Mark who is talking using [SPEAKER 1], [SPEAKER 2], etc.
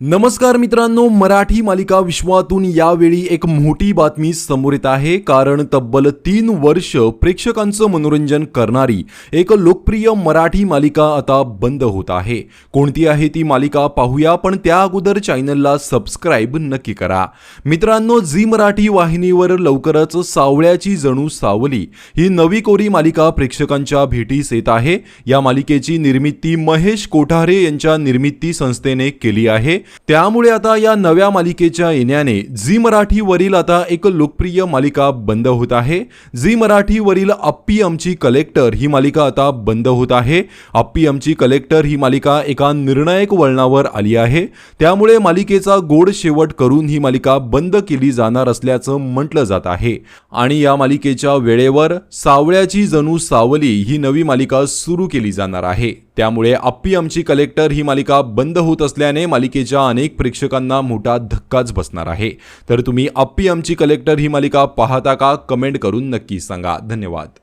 [SPEAKER 1] नमस्कार मित्रांनो मराठी मालिका विश्वातून यावेळी एक मोठी बातमी समोर येत आहे. कारण तब्बल तीन वर्ष प्रेक्षकांचं मनोरंजन करणारी एक लोकप्रिय मराठी मालिका आता बंद होत आहे. कोणती आहे ती मालिका पाहूया पण त्या अगोदर चॅनलला सबस्क्राईब नक्की करा. मित्रांनो झी मराठी वाहिनीवर लवकरच सावळ्याची जणू सावली. ही नवी कोरी मालिका प्रेक्षकांच्या भेटीस येत आहे. या मालिकेची निर्मिती महेश कोठारे यांच्या निर्मिती संस्थेने केली आहे. त्यामुळे आता या नव्या मालिकेच्या येण्याने झी मराठीवरील आता एक लोकप्रिय मालिका बंद होत आहे. झी मराठीवरील अप्पी आमची कलेक्टर ही मालिका आता बंद होत आहे. अप्पी आमची कलेक्टर ही मालिका एका निर्णायक वळणावर आली आहे. त्यामुळे मालिकेचा गोड शेवट करून ही मालिका बंद केली जाणार असल्याचं म्हटलं जात आहे. आणि या मालिकेच्या वेळेवर सावळ्याची जणू सावली ही नवी मालिका सुरू केली जाणार आहे. त्यामुळे अप्पी आमची कलेक्टर ही मालिका बंद होत असल्याने मालिकेच्या अनेक प्रेक्षकांना मोठा धक्काच बसणार आहे. तर तुम्ही अप्पी आमची कलेक्टर ही मालिका पाहता का? कमेंट करून नक्की सांगा. धन्यवाद.